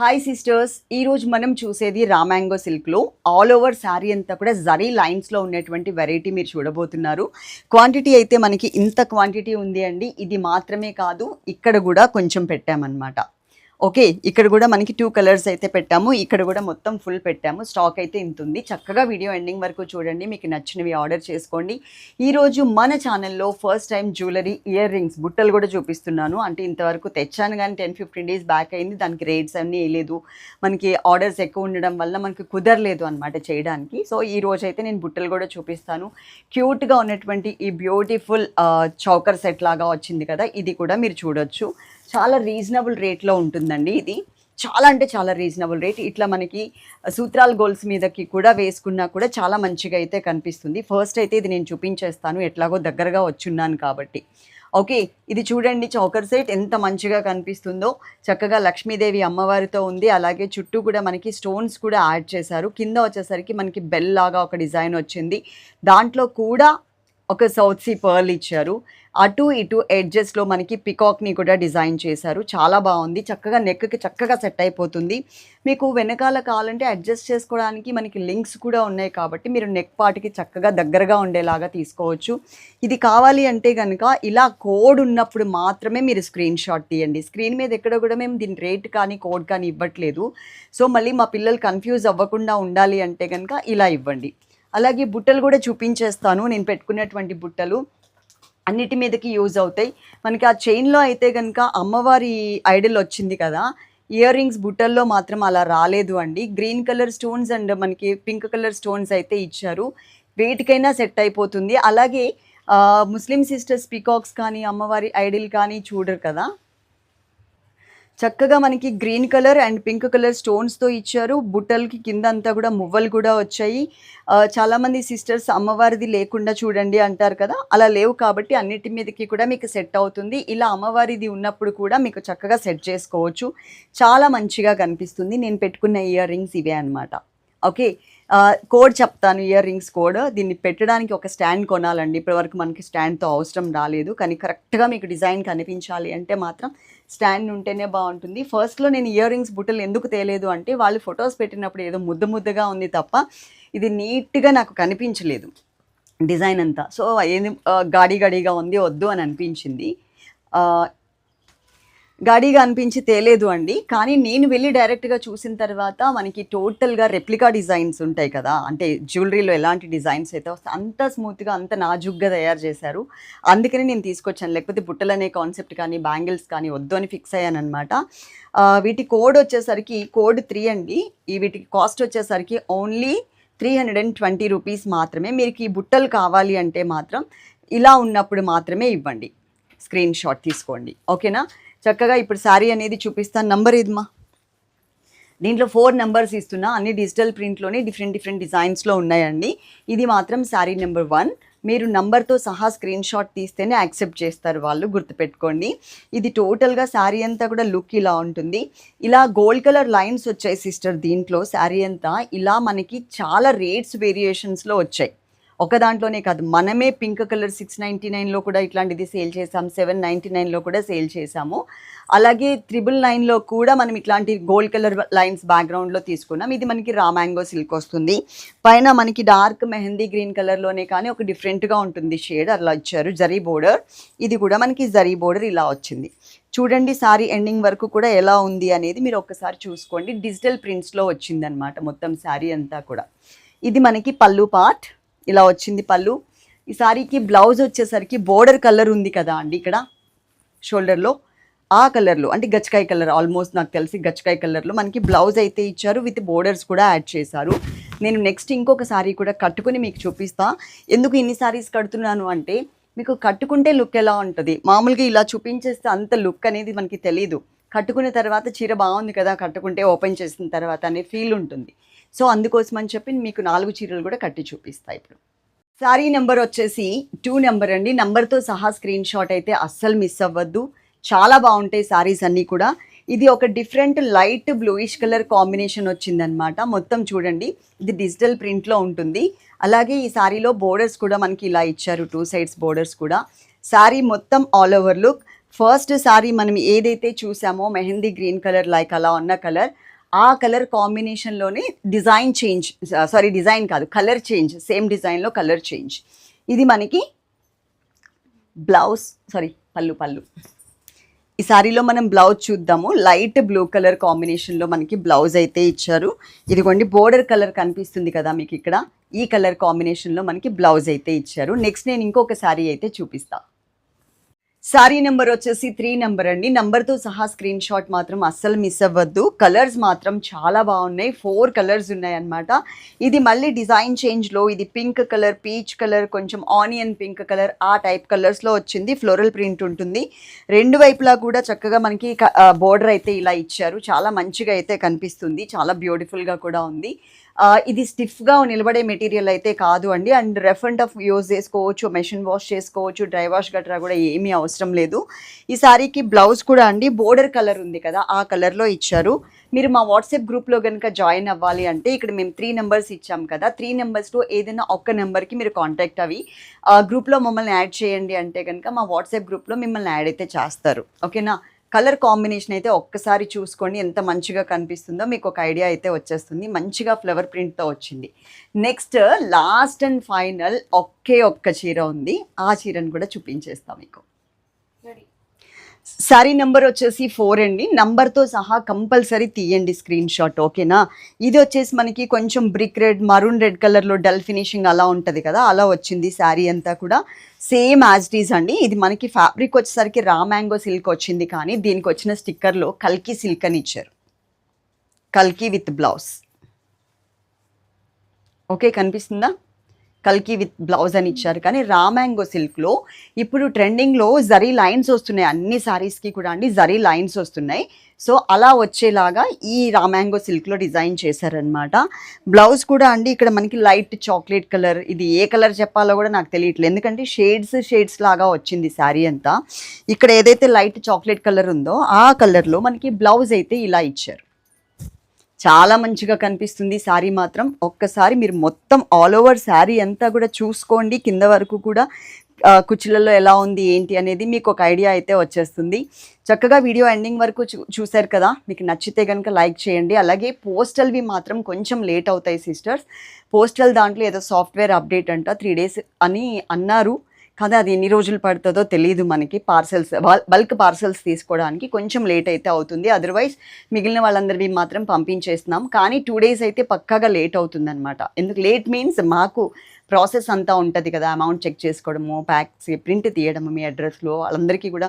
Hi sisters ఈరోజు మనం చూసేది రామాంగో సిల్క్లో ఆల్ ఓవర్ శారీ అంతా కూడా జరీ లైన్స్లో ఉన్నటువంటి వెరైటీ మీరు చూడబోతున్నారు. క్వాంటిటీ అయితే మనకి ఇంత క్వాంటిటీ ఉంది అండి. ఇది మాత్రమే కాదు ఇక్కడ కూడా కొంచెం పెట్టామన్నమాట. ఓకే ఇక్కడ కూడా మనకి టూ కలర్స్ అయితే పెట్టాము. ఇక్కడ కూడా మొత్తం ఫుల్ పెట్టాము. స్టాక్ అయితే ఇంత ఉంది చక్కగా వీడియో ఎండింగ్ వరకు చూడండి. మీకు నచ్చినవి ఆర్డర్ చేసుకోండి. ఈరోజు మన ఛానల్లో first time jewellery ear rings బుట్టలు కూడా చూపిస్తున్నాను. అంటే ఇంతవరకు తెచ్చాను కానీ టెన్ ఫిఫ్టీన్ డేస్ బ్యాక్ అయింది. దానికి రేట్స్ అన్నీ వేయలేదు మనకి ఆర్డర్స్ ఎక్కువ ఉండడం వల్ల మనకి కుదరలేదు అనమాట చేయడానికి. సో ఈ రోజు అయితే నేను బుట్టలు కూడా చూపిస్తాను. క్యూట్గా ఉన్నటువంటి ఈ బ్యూటిఫుల్ చౌకర్ సెట్ లాగా వచ్చింది కదా ఇది కూడా మీరు చూడొచ్చు. చాలా రీజనబుల్ రేట్లో ఉంటుందండి ఇది. చాలా అంటే చాలా రీజనబుల్ రేట్ ఇట్లా మనకి సూత్రాల గోల్స్ మీదకి కూడా వేసుకున్నా కూడా చాలా మంచిగా అయితే కనిపిస్తుంది. ఫస్ట్ అయితే ఇది నేను చూపించేస్తాను. ఎట్లాగో దగ్గరగా వచ్చున్నాను కాబట్టి. ఓకే ఇది చూడండి చౌకర్ సెట్ ఎంత మంచిగా కనిపిస్తుందో. చక్కగా లక్ష్మీదేవి అమ్మవారితో ఉంది. అలాగే చుట్టూ కూడా మనకి స్టోన్స్ కూడా యాడ్ చేశారు. కింద వచ్చేసరికి మనకి బెల్ లాగా ఒక డిజైన్ వచ్చింది. దాంట్లో కూడా ఒక సౌత్ సీ పర్ల్ ఇచ్చారు. అటు ఇటు ఎడ్జెస్లో మనకి పికాక్ని కూడా డిజైన్ చేశారు. చాలా బాగుంది. చక్కగా నెక్కి చక్కగా సెట్ అయిపోతుంది. మీకు వెనకాల కావాలంటే అడ్జస్ట్ చేసుకోవడానికి మనకి లింక్స్ కూడా ఉన్నాయి కాబట్టి మీరు నెక్ పార్ట్కి చక్కగా దగ్గరగా ఉండేలాగా తీసుకోవచ్చు. ఇది కావాలి అంటే కనుక ఇలా కోడ్ ఉన్నప్పుడు మాత్రమే మీరు స్క్రీన్ షాట్ తీయండి. స్క్రీన్ మీద ఎక్కడ కూడా మేము దీని రేట్ కానీ కోడ్ కానీ ఇవ్వట్లేదు. సో మళ్ళీ మా పిల్లలు కన్ఫ్యూజ్ అవ్వకుండా ఉండాలి అంటే కనుక ఇలా ఇవ్వండి. అలాగే బుట్టలు కూడా చూపించేస్తాను. నేను పెట్టుకున్నటువంటి బుట్టలు అన్నిటి మీదకి యూజ్ అవుతాయి. మనకి ఆ చైన్లో అయితే కనుక అమ్మవారి ఐడల్ వచ్చింది కదా ఇయర్ రింగ్స్ బుట్టల్లో మాత్రం అలా రాలేదు అండి. గ్రీన్ కలర్ స్టోన్స్ అండ్ మనకి పింక్ కలర్ స్టోన్స్ అయితే ఇచ్చారు. వేటికైనా సెట్ అయిపోతుంది. అలాగే ముస్లిం సిస్టర్స్ పికాక్స్ కానీ అమ్మవారి ఐడిల్ కానీ చూడరు కదా. చక్కగా మనకి green colour and pink colour స్టోన్స్తో ఇచ్చారు. బుట్టలకి కింద అంతా కూడా మువ్వలు కూడా వచ్చాయి. చాలామంది సిస్టర్స్ అమ్మవారిది లేకుండా చూడండి అంటారు కదా అలా లేవు కాబట్టి అన్నిటి మీదకి కూడా మీకు సెట్ అవుతుంది. ఇలా అమ్మవారిది ఉన్నప్పుడు కూడా మీకు చక్కగా సెట్ చేసుకోవచ్చు. చాలా మంచిగా కనిపిస్తుంది. నేను పెట్టుకున్న ఇయర్ రింగ్స్ ఇవే అనమాట ఓకే? కోడ్ చెప్తాను ఇయర్ రింగ్స్ కోడ్. దీన్ని పెట్టడానికి ఒక స్టాండ్ కొనాలండి. ఇప్పటివరకు మనకి స్టాండ్తో అవసరం రాలేదు. కానీ కరెక్ట్గా మీకు డిజైన్ కనిపించాలి అంటే మాత్రం స్టాండ్ ఉంటేనే బాగుంటుంది. ఫస్ట్లో నేను ఇయర్ రింగ్స్ బుట్టలు ఎందుకు తేలేదు అంటే వాళ్ళు ఫొటోస్ పెట్టినప్పుడు ఏదో ముద్ద ముద్దగా ఉంది తప్ప ఇది నీట్గా నాకు కనిపించలేదు డిజైన్ అంతా. సో ఏది గాడి గాడిగా ఉంది వద్దు అని అనిపించింది. గాడిగా అనిపించి తేలేదు అండి. కానీ నేను వెళ్ళి డైరెక్ట్గా చూసిన తర్వాత మనకి టోటల్గా రెప్లికా డిజైన్స్ ఉంటాయి కదా. అంటే జ్యువెలరీలో ఎలాంటి డిజైన్స్ అయితే అంత స్మూత్గా అంత నాజుగ్గా తయారు చేశారు. అందుకని నేను తీసుకొచ్చాను. లేకపోతే బుట్టలు అనే కాన్సెప్ట్ కానీ బ్యాంగిల్స్ కానీ వద్దు అని ఫిక్స్ అయ్యాను అనమాట వీటి కోడ్ వచ్చేసరికి కోడ్ త్రీ అండి. ఈ వీటికి కాస్ట్ వచ్చేసరికి only three hundred and twenty rupees మాత్రమే. మీకు ఈ బుట్టలు కావాలి అంటే మాత్రం ఇలా ఉన్నప్పుడు మాత్రమే ఇవ్వండి. స్క్రీన్ షాట్ తీసుకోండి ఓకేనా చక్కగా ఇప్పుడు శారీ అనేది చూపిస్తాను. నంబర్ ఇదిమా. దీంట్లో ఫోర్ నెంబర్స్ ఇస్తున్నా. అన్ని డిజిటల్ ప్రింట్లోనే డిఫరెంట్ డిఫరెంట్ డిజైన్స్లో ఉన్నాయండి. ఇది మాత్రం శారీ నెంబర్ వన్ మీరు నంబర్తో సహా స్క్రీన్ షాట్ తీస్తేనే యాక్సెప్ట్ చేస్తారు వాళ్ళు గుర్తుపెట్టుకోండి. ఇది టోటల్గా శారీ అంతా కూడా లుక్ ఇలా ఉంటుంది. ఇలా గోల్డ్ కలర్ లైన్స్ వచ్చాయి సిస్టర్ దీంట్లో శారీ అంతా ఇలా మనకి చాలా రేట్స్ వేరియేషన్స్లో వచ్చాయి. ఒక దాంట్లోనే కాదు మనమే పింక్ కలర్ సిక్స్ నైంటీ నైన్లో కూడా ఇట్లాంటిది సేల్ చేసాం సెవెన్ నైంటీ నైన్లో కూడా సేల్ చేసాము. అలాగే త్రిబుల్ నైన్లో కూడా మనం ఇట్లాంటి గోల్డ్ కలర్ లైన్స్ బ్యాక్గ్రౌండ్లో తీసుకున్నాం. ఇది మనకి రా మ్యాంగో సిల్క్ వస్తుంది. పైన మనకి డార్క్ మెహందీ గ్రీన్ కలర్లోనే కానీ ఒక డిఫరెంట్గా ఉంటుంది షేడ్. అలా ఇచ్చారు జరీ బోర్డర్. ఇది కూడా మనకి జరీ బోర్డర్ ఇలా వచ్చింది. చూడండి సారీ ఎండింగ్ వరకు కూడా ఎలా ఉంది అనేది మీరు ఒక్కసారి చూసుకోండి. డిజిటల్ ప్రింట్స్లో వచ్చిందనమాట మొత్తం శారీ అంతా కూడా. ఇది మనకి పళ్ళు పార్ట్. ఇలా వచ్చింది పళ్ళు. ఈ సారీకి బ్లౌజ్ వచ్చేసరికి బోర్డర్ కలర్ ఉంది కదా అండి ఇక్కడ షోల్డర్లో ఆ కలర్లో అంటే గచ్చకాయ కలర్ ఆల్మోస్ట్ నాకు తెలిసి గచ్చకాయ కలర్లో మనకి బ్లౌజ్ అయితే ఇచ్చారు విత్ బోర్డర్స్ కూడా యాడ్ చేశారు. నేను నెక్స్ట్ ఇంకొక సారీ కూడా కట్టుకుని మీకు చూపిస్తా. ఎందుకు ఇన్ని సారీస్ కడుతున్నాను అంటే మీకు కట్టుకుంటే లుక్ ఎలా ఉంటుంది? మామూలుగా ఇలా చూపించేస్తే అంత లుక్ అనేది మనకి తెలియదు కట్టుకున్న తర్వాత చీర బాగుంది కదా కట్టుకుంటే ఓపెన్ చేసిన తర్వాత అనే ఫీల్ ఉంటుంది. సో అందుకోసం అని చెప్పి మీకు నాలుగు చీరలు కూడా కట్టి చూపిస్తా ఇప్పుడు. శారీ నెంబర్ వచ్చేసి టూ నెంబర్ అండి. నెంబర్తో సహా స్క్రీన్ షాట్ అయితే అస్సలు మిస్ అవ్వద్దు. చాలా బాగుంటాయి శారీస్ అన్నీ కూడా. ఇది ఒక different light bluish colour combination వచ్చిందనమాట మొత్తం చూడండి. ఇది డిజిటల్ ప్రింట్లో ఉంటుంది. అలాగే ఈ శారీలో బోర్డర్స్ కూడా మనకి ఇలా ఇచ్చారు. టూ సైడ్స్ బోర్డర్స్ కూడా. శారీ మొత్తం all over look. First sari మనం ఏదైతే చూసామో మెహందీ గ్రీన్ కలర్ లైక్ అలా ఉన్న కలర్ ఆ కలర్ కాంబినేషన్లోనే డిజైన్ చేంజ్ సారీ డిజైన్ కాదు కలర్ చేంజ్ సేమ్ డిజైన్లో కలర్ చేంజ్. ఇది మనకి బ్లౌజ్ సారీ పళ్ళు పళ్ళు. ఈ సారీలో మనం బ్లౌజ్ చూద్దాము. లైట్ బ్లూ కలర్ కాంబినేషన్లో మనకి బ్లౌజ్ అయితే ఇచ్చారు. ఇదిగోండి బోర్డర్ కలర్ కనిపిస్తుంది కదా మీకు ఇక్కడ. ఈ కలర్ కాంబినేషన్లో మనకి బ్లౌజ్ అయితే ఇచ్చారు. నెక్స్ట్ నేను ఇంకొక సారీ అయితే చూపిస్తా. సారీ నెంబర్ వచ్చేసి త్రీ నెంబర్ అండి. నెంబర్తో సహా స్క్రీన్ షాట్ మాత్రం అస్సలు మిస్ అవ్వద్దు. కలర్స్ మాత్రం చాలా బాగున్నాయి. ఫోర్ కలర్స్ ఉన్నాయి అన్నమాట ఇది మళ్ళీ డిజైన్ చేంజ్లో ఇది పింక్ కలర్ పీచ్ కలర్ కొంచెం ఆనియన్ పింక్ కలర్ ఆ టైప్ కలర్స్లో వచ్చింది. ఫ్లోరల్ ప్రింట్ ఉంటుంది. రెండు వైపులా కూడా చక్కగా మనకి బోర్డర్ అయితే ఇలా ఇచ్చారు. చాలా మంచిగా అయితే కనిపిస్తుంది. చాలా బ్యూటిఫుల్గా కూడా ఉంది. ఇది స్టిఫ్గా నిలబడే మెటీరియల్ అయితే కాదు అండి. And rough and tough use చేసుకోవచ్చు మెషిన్ వాష్ చేసుకోవచ్చు డ్రై వాష్ గట్రా కూడా ఏమీ అవసరం లేదు. ఈ సారీకి బ్లౌజ్ కూడా అండి బోర్డర్ కలర్ ఉంది కదా ఆ కలర్లో ఇచ్చారు. మీరు మా వాట్సాప్ గ్రూప్లో కనుక జాయిన్ అవ్వాలి అంటే ఇక్కడ మేము త్రీ నెంబర్స్ ఇచ్చాం కదా త్రీ నెంబర్స్లో ఏదైనా ఒక్క నెంబర్కి మీరు కాంటాక్ట్ అవి. ఆ గ్రూప్లో మమ్మల్ని యాడ్ చేయండి అంటే కనుక మా వాట్సాప్ గ్రూప్లో మిమ్మల్ని యాడ్ అయితే చేస్తారు. ఓకేనా కలర్ కాంబినేషన్ అయితే ఒక్కసారి చూసుకోండి ఎంత మంచిగా కనిపిస్తుందో మీకు ఒక ఐడియా అయితే వచ్చేస్తుంది. మంచిగా ఫ్లవర్ ప్రింట్తో వచ్చింది. నెక్స్ట్ లాస్ట్ అండ్ ఫైనల్ ఒకే ఒక్క చీర ఉంది. ఆ చీరను కూడా చూపించేస్తాం మీకు. సారీ నెంబర్ వచ్చేసి ఫోర్ అండి. నంబర్తో సహా కంపల్సరీ తీయండి స్క్రీన్ షాట్ ఓకేనా? ఇది వచ్చేసి మనకి కొంచెం బ్రిక్ రెడ్ మరూన్ రెడ్ కలర్లో డల్ ఫినిషింగ్ అలా ఉంటుంది కదా అలా వచ్చింది శారీ అంతా కూడా. సేమ్ యాజ్ ఇట్ అండి. ఇది మనకి ఫ్యాబ్రిక్ వచ్చేసరికి రా మ్యాంగో సిల్క్ వచ్చింది కానీ దీనికి వచ్చిన స్టిక్కర్లో కల్కి సిల్క్ అని ఇచ్చారు. కల్కి విత్ బ్లౌజ్. ఓకే కనిపిస్తుందా? కల్కి విత్ బ్లౌజ్ అని ఇచ్చారు. కానీ రామాంగో సిల్క్లో ఇప్పుడు ట్రెండింగ్లో జరీ లైన్స్ వస్తున్నాయి. అన్ని శారీస్కి కూడా అండి జరీ లైన్స్ వస్తున్నాయి. సో అలా వచ్చేలాగా ఈ రామాంగో సిల్క్లో డిజైన్ చేశారనమాట బ్లౌజ్ కూడా అండి ఇక్కడ మనకి లైట్ చాక్లెట్ కలర్ ఇది ఏ కలర్ చెప్పాలో కూడా నాకు తెలియట్లేదు. ఎందుకంటే షేడ్స్ షేడ్స్ లాగా వచ్చింది శారీ అంతా. ఇక్కడ ఏదైతే లైట్ చాక్లెట్ కలర్ ఉందో ఆ కలర్లో మనకి బ్లౌజ్ అయితే ఇలా ఇచ్చారు. చాలా మంచిగా కనిపిస్తుంది శారీ మాత్రం. ఒక్కసారి మీరు మొత్తం ఆల్ ఓవర్ శారీ అంతా కూడా చూసుకోండి. కింద వరకు కూడా కుచ్చులలో ఎలా ఉంది ఏంటి అనేది మీకు ఒక ఐడియా అయితే వచ్చేస్తుంది. చక్కగా వీడియో ఎండింగ్ వరకు చూ చూశారు కదా? మీకు నచ్చితే కనుక లైక్ చేయండి. అలాగే పోస్టల్వి మాత్రం కొంచెం లేట్ అవుతాయి సిస్టర్స్. పోస్టల్ దాంట్లో ఏదో సాఫ్ట్వేర్ అప్డేట్ అంట త్రీ డేస్ అని అన్నారు. కానీ అది ఎన్ని రోజులు పడుతుందో తెలియదు మనకి. పార్సెల్స్ బల్క్ పార్సెల్స్ తీసుకోవడానికి కొంచెం లేట్ అయితే అవుతుంది. అదర్వైజ్ మిగిలిన వాళ్ళందరివి మాత్రం పంపించేస్తున్నాం. కానీ టూ డేస్ అయితే పక్కాగా లేట్ అవుతుంది అనమాట ఎందుకు? లేట్ మీన్స్ మాకు ప్రాసెస్ అంతా ఉంటుంది కదా. అమౌంట్ చెక్ చేసుకోవడము ప్యాక్స్ ప్రింట్ తీయడము మీ అడ్రస్లో వాళ్ళందరికీ కూడా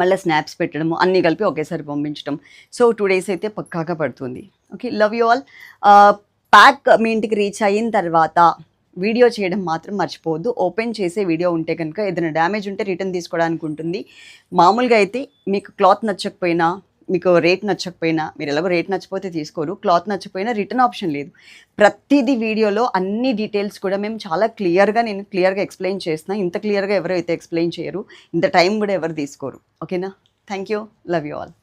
మళ్ళీ స్నాప్స్ పెట్టడము అన్నీ కలిపి ఒకేసారి పంపించడం. సో టూ డేస్ అయితే పక్కాగా పడుతుంది. Okay love you all pack మీ ఇంటికి రీచ్ అయిన తర్వాత వీడియో చేయడం మాత్రం మర్చిపోవద్దు. ఓపెన్ చేసే వీడియో ఉంటే కనుక ఏదైనా డ్యామేజ్ ఉంటే రిటర్న్ తీసుకోవడానికి ఉంటుంది. మామూలుగా అయితే మీకు క్లాత్ నచ్చకపోయినా మీకు రేట్ నచ్చకపోయినా మీరు ఎలాగో రేట్ నచ్చిపోతే తీసుకోరు. క్లాత్ నచ్చకపోయినా రిటర్న్ ఆప్షన్ లేదు. ప్రతిదీ వీడియోలో అన్ని డీటెయిల్స్ కూడా మేము చాలా క్లియర్గా నేను క్లియర్గా ఎక్స్ప్లెయిన్ చేస్తున్నా. ఇంత క్లియర్గా ఎవరైతే ఎక్స్ప్లెయిన్ చేయరు ఇంత టైం కూడా ఎవరు తీసుకోరు. ఓకేనా? Thank you. Love you all.